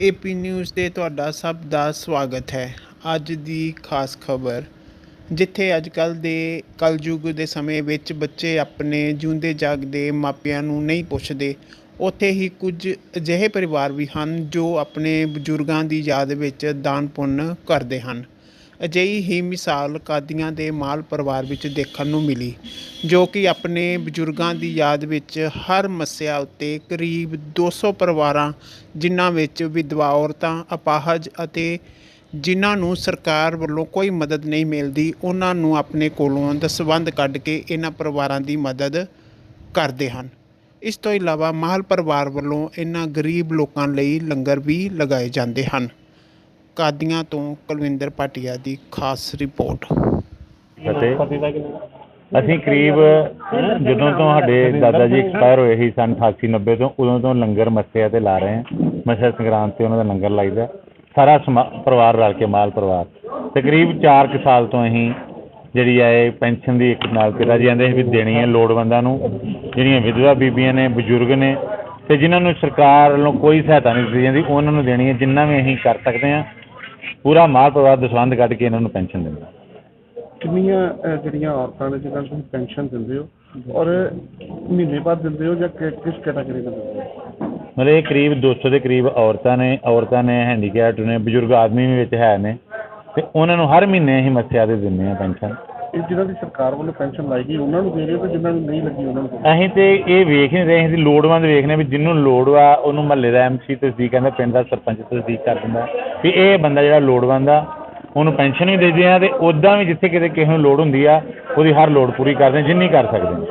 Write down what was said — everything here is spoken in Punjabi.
ਏਪੀ ਨਿਊਜ਼ ਤੇ ਤੁਹਾਡਾ ਸਭ ਦਾ ਸਵਾਗਤ ਹੈ। ਅੱਜ ਦੀ ਖਾਸ ਖਬਰ, ਜਿੱਥੇ ਅੱਜ ਕੱਲ ਦੇ ਕਲਯੁੱਗ ਦੇ ਸਮੇਂ ਵਿੱਚ ਬੱਚੇ ਆਪਣੇ ਜਿਉਂਦੇ ਜਾਗਦੇ ਮਾਪਿਆਂ ਨੂੰ ਨਹੀਂ ਪੁੱਛਦੇ। ਉੱਥੇ ਹੀ ਕੁਝ ਅਜਿਹੇ ਪਰਿਵਾਰ ਵੀ ਹਨ ਜੋ ਆਪਣੇ ਬਜ਼ੁਰਗਾਂ ਦੀ ਯਾਦ ਵਿੱਚ ਦਾਨ ਪੁੰਨ ਕਰਦੇ ਹਨ। ਅਜਿਹੀ ਹੀ ਮਿਸਾਲ ਕਾਦੀਆਂ ਦੇ ਮਾਲ ਪਰਿਵਾਰ ਵਿੱਚ ਦੇਖਣ ਨੂੰ ਮਿਲੀ, ਜੋ ਕਿ ਆਪਣੇ ਬਜ਼ੁਰਗਾਂ ਦੀ ਯਾਦ ਵਿੱਚ ਹਰ ਮੱਸਿਆ ਉੱਤੇ ਕਰੀਬ 200 ਪਰਿਵਾਰਾਂ, ਜਿਨ੍ਹਾਂ ਵਿੱਚ ਵਿਧਵਾ ਔਰਤਾਂ, ਅਪਾਹਜ ਅਤੇ ਜਿਨ੍ਹਾਂ ਨੂੰ ਸਰਕਾਰ ਵੱਲੋਂ ਕੋਈ ਮਦਦ ਨਹੀਂ ਮਿਲਦੀ, ਉਹਨਾਂ ਨੂੰ ਆਪਣੇ ਕੋਲੋਂ ਦਸਵੰਧ ਕੱਢ ਕੇ ਇਹਨਾਂ ਪਰਿਵਾਰਾਂ ਦੀ ਮਦਦ ਕਰਦੇ ਹਨ। ਇਸ ਤੋਂ ਇਲਾਵਾ ਮਾਲ ਪਰਿਵਾਰ ਵੱਲੋਂ ਇਹਨਾਂ ਗਰੀਬ ਲੋਕਾਂ ਲਈ ਲੰਗਰ ਵੀ ਲਗਾਏ ਜਾਂਦੇ ਹਨ। ਕਾਦੀਆਂ ਤੋਂ ਕੁਲਵਿੰਦਰ ਭਾਟੀਆ ਦੀ ਖਾਸ ਰਿਪੋਰਟ? ਅਤੇ ਅਸੀਂ ਕਰੀਬ ਜਦੋਂ ਤੋਂ ਸਾਡੇ ਦਾਦਾ ਜੀ ਐਕਸਪਾਇਰ ਹੋਏ ਸੀ ਸਨ 88 90 ਤੋਂ, ਉਦੋਂ ਤੋਂ ਲੰਗਰ ਮੱਸਿਆ ਤੇ ਲਾ ਰਹੇ ਹਾਂ। ਮੱਸਿਆ ਸੰਗਰਾਂਦ ਤੇ ਉਹਨਾਂ ਦਾ ਲੰਗਰ ਲਾਈਦਾ। ਸਾਰਾ ਸਮਾ- ਪਰਿਵਾਰ ਰਲ ਕੇ, ਮਾਲ ਪਰਿਵਾਰ। ਤਕਰੀਬ 4 ਕੁ ਸਾਲ ਤੋਂ ਅਸੀਂ ਜਿਹੜੀ ਆ ਇਹ ਪੈਨਸ਼ਨ ਦੀ ਇੱਕ ਨਾਲ ਤੇ ਰਾਜੀ ਜਾਂਦੇ ਸੀ ਵੀ ਦੇਣੀ ਹੈ ਲੋੜਵੰਦਾਂ ਨੂੰ। ਜਿਹੜੀਆਂ ਵਿਧਵਾ ਬੀਬੀਆਂ ਨੇ, ਬਜ਼ੁਰਗ ਨੇ, ਤੇ ਜਿਨ੍ਹਾਂ ਨੂੰ ਸਰਕਾਰ ਵੱਲੋਂ ਕੋਈ ਸਹਾਇਤਾ ਨਹੀਂ ਦਿੱਤੀ ਜਾਂਦੀ, ਉਹਨਾਂ ਨੂੰ ਦੇਣੀ ਹੈ ਜਿੰਨਾ ਵੀ ਅਸੀਂ ਕਰ ਸਕਦੇ ਹਾਂ। ਪੂਰਾ ਮਾਲ ਪਰਿਵਾਰ ਦਸਵੰਧ ਕੱਢ ਕੇ ਇਹਨਾਂ ਨੂੰ ਪੈਨਸ਼ਨ ਦਿੰਦੇ ਕਿੰਨੀਆਂ ਅਹ, ਜਿਹੜੀਆਂ ਔਰਤਾਂ ਨੇ ਜਿਹਨਾਂ ਨੂੰ ਤੁਸੀਂ ਪੈਨਸ਼ਨ ਦਿੰਦੇ ਹੋ ਔਰ ਮਹੀਨੇ ਬਾਅਦ ਦਿੰਦੇ ਹੋ ਜਾਂ ਕਿ- ਕਿਸ ਕੈਟਾਗਰੀ ਦਾ ਦਿੰਦੇ ਹੋ? ਮਤਲਬ ਇਹ ਕਰੀਬ 200 ਦੇ ਕਰੀਬ ਔਰਤਾਂ ਨੇ ਔਰਤਾਂ ਨੇ ਹੈਂਡੀਕੈਪਡ ਨੇ ਬਜ਼ੁਰਗ ਆਦਮੀ ਵੀ ਵਿੱਚ ਹੈ ਨੇ ਤੇ ਉਹਨਾਂ ਨੂੰ ਹਰ ਮਹੀਨੇ ਅਸੀਂ ਮੱਸਿਆ ਦੇ ਦਿੰਦੇ ਆ ਪੈਨਸ਼ਨ। ਇਹ ਜਿਹਨਾਂ ਦੀ ਸਰਕਾਰ ਵੱਲੋਂ ਪੈਨਸ਼ਨ ਲਾਈ ਗਈ ਉਹਨਾਂ ਨੂੰ ਦੇ ਰਹੇ ਹੋ ਤੇ ਜਿਨ੍ਹਾਂ ਨੂੰ ਨਹੀਂ ਲੱਗੀ ਉਹਨਾਂ ਨੂੰ ਦੇ ਰਹੇ? ਅਸੀਂ ਤੇ ਇਹ ਵੇਖ ਨਹੀਂ ਰਹੇ ਅਸੀਂ ਲੋੜਵੰਦ ਵੇਖਨੇ ਵੀ ਜਿਹਨੂੰ ਲੋੜ ਵਾ ਉਹਨੂੰ ਮਹੱਲੇ ਦਾ ਐਮਸੀ ਤਸਦੀਕ ਕਹਿੰਦਾ ਪਿੰਡ ਦਾ ਸਰਪੰਚ ਤਸਦੀਕ ਕਰ ਦਿੰਦਾ। ਵੀ ਇਹ ਬੰਦਾ ਜਿਹੜਾ ਲੋੜਵੰਦ ਆ, ਉਹਨੂੰ ਪੈਨਸ਼ਨ ਵੀ ਦੇ ਆ ਤੇ ਉਦਾਂ ਵੀ ਜਿੱਥੇ ਕਿਤੇ ਕਿਸੇ ਨੂੰ ਲੋੜ ਹੁੰਦੀ ਆ, ਉਹਦੀ ਹਰ ਲੋੜ ਪੂਰੀ ਕਰਦੇ ਜਿੰਨੀ ਕਰ ਸਕਦੇ